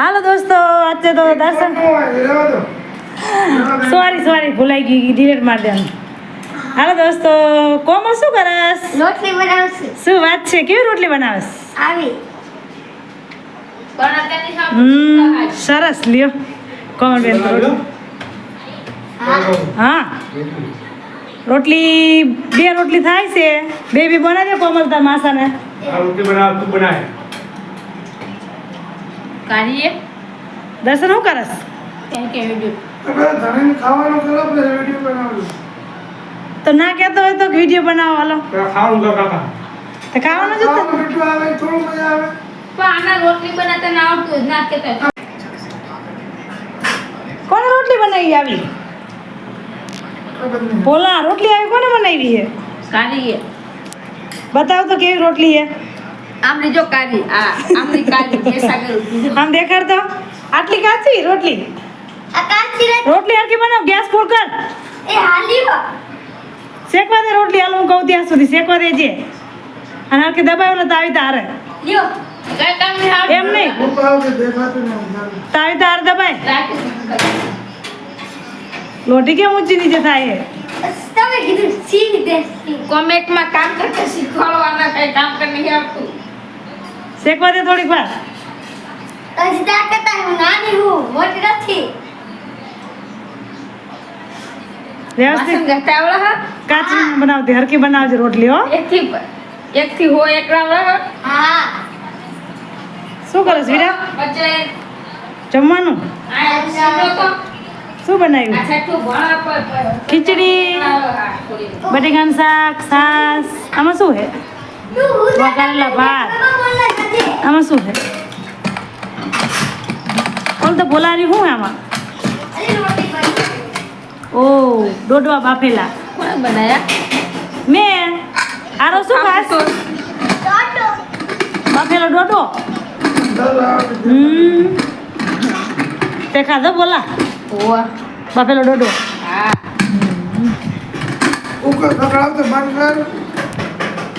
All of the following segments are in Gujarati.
હાલો દોસ્તો આજે તો દર્શન સોરી સોરી ભૂલાઈ ગઈ ડિલેટ મારી દેવાનું. હાલો દોસ્તો કોમલ શું કરસ? રોટલી બનાવશ. શું વાત છે? કેવી રોટલી બનાવશ આવી. હમ સરસ લ્યો. કોમલ બેન હા. રોટલી બે રોટલી થાય છે. બે બી બનાવી દે કોમલ તાર માસાને રોટલી બનાવ તું બનાય. કાઢીએ. દર્શન હું કરસ? કે તો ના કહેતો હોય તો વીડિયો બનાવો હાલો. ખાવાનું તો કાકા. તો ખાવાનું જ આવે પણ આના રોટલી બનાવતા ના આવતું ના કહેતા કોને રોટલી બનાવી આવી? બોલા રોટલી આવી કોને બનાવી છે કાઢીએ. બતાવ તો કેવી રોટલી છે આમની જો કાઢી આ આમલી કરું આમ દેખાડ તો આટલી કાચી રોટલી? આ કાચી રોટલી હરકી બનાવ ગેસ ફૂલ કર. એ હાલી વા શેકવા દે રોટલી હાલ હું કહું ત્યાં સુધી શેકવા દેજે. અને હરકી દબાવેલો તાવી તારે લ્યો. કઈ કામ નહીં એમ નહીં. તાવી તાર દબાય. લોટી કેમ ઊંચી નીચે થાય છે? તમે કીધું સી કોમેન્ટમાં કામ કરતા શીખવાડવાના કઈ કામ કર નહીં આવતું શેકવા દે થોડીક વાર. હજી ત્યાં કરતા હું નાની હું મોટી નથી. વ્યવસ્થિત. હા. કાચી બનાવતી હરકી બનાવજે રોટલી હો. એકથી એકથી હો એક રામ રહે હા. શું કરે વીરા પછી જમવાનું? શું બનાવ્યું? ખીચડી. બટેકાનું શાક સાસ આમાં શું છે વઘારેલા ભાત. આમાં શું છે? ઓલ તો બોલારી શું આમાં? ઓ ડોડવા બાફેલા. કોણે બનાયા? મેં આરો શું ખાસ? બાફેલો ડોડો તે ખાધો બોલા? ઓવા બાફેલો ડોડો હા.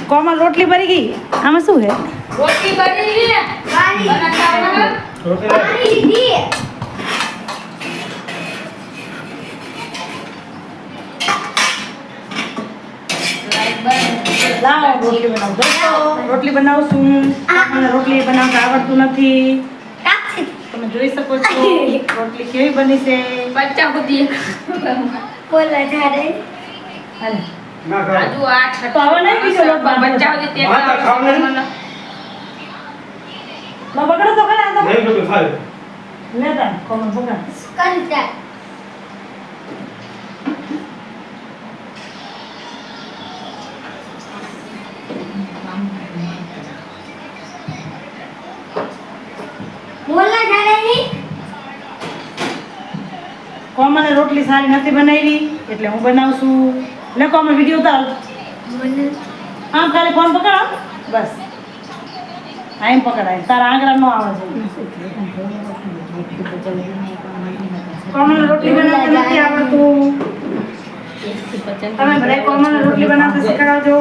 કોમાં રોટલી ભરી ગઈ? આમાં શું છે? રોટલી બની ગઈ ને બંધ. લાવો રોટલી બનાવું. દોસ્તો રોટલી બનાવું મને રોટલી બનાવતા આવડતું નથી. તમે જોઈ શકો છો રોટલી કેવી બની છે. બચ્ચા સુધી બોલા જારે હાલે. ના ખાવ આ બીજો લોટ બચ્ચા તે લો પકડો તો ખરા આ નહીં તો ખાય તો લેતા કોમલ પકડ કરી જા બોલા જારે ની રોટલી સારી નથી બનાવી એટલે હું બનાવું છું લે કોમલ વીડિયો ઉતાર આમ ખાલી ફોન પકડો બસ હા પકડાય. પકડ આમ. તારા આંગળા નો આવે છે. કોમલ રોટલી બનાવતા નથી આવડતું. તમે બધા કોમલ રોટલી બનાવતા શીખડાવજો.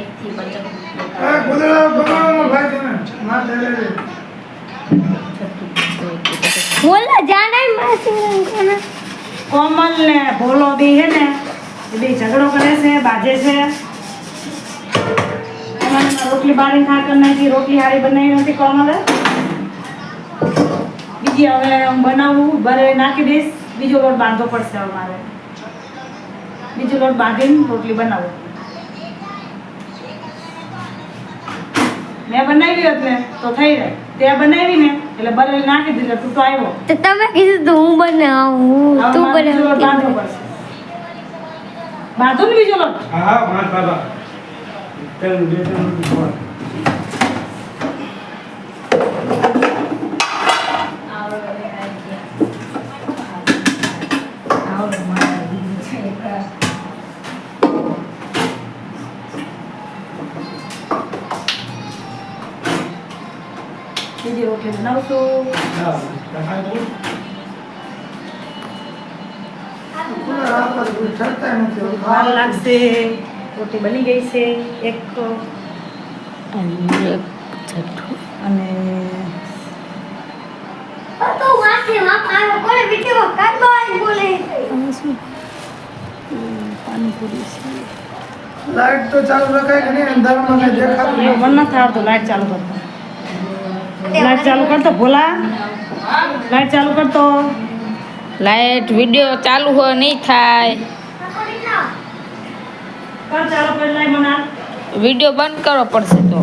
એકથી પચાસ બોલા જાણે કોમલ ને ભોલો બી હે ને. એ બે ઝઘડો કરે છે બાજે છે. રોટલી બારી ના કરી નાખી રોટલી હારી બનાવી નથી કોમલે બીજી હવે હું બનાવું ભરે નાખી દઈશ. બીજો લોટ બાંધવો પડશે હવે મારે. બીજો લોટ બાંધીને રોટલી બનાવું. મેં બનાવી હોત ને તો થઈ જાય. તે બનાવી ને એટલે બરે નાખી દીધું તું તો આવ્યો તમે કીધું હું બનાવું તું બનાવું બાંધવો પડશે. બાંધો ને બીજો લોટ? હા હા ભાત ખાધા તેલ બે ત્રણ. બીજી રોટલી બનાવશું. હા, વાર લાગશે રોટી બની ગઈ છે એક અને લાઈટ તો ચાલુ રખાય કે નહીં? અંધારામાં કઈ દેખાતું નથી. આવતું લાઈટ ચાલુ કરતો. લાઈટ ચાલુ કરતો ભોલા. લાઈટ ચાલુ કરતો. લાઈટ વીડિયો ચાલુ હોય નહીં થાય. વીડિયો બંધ કરવો પડશે તો.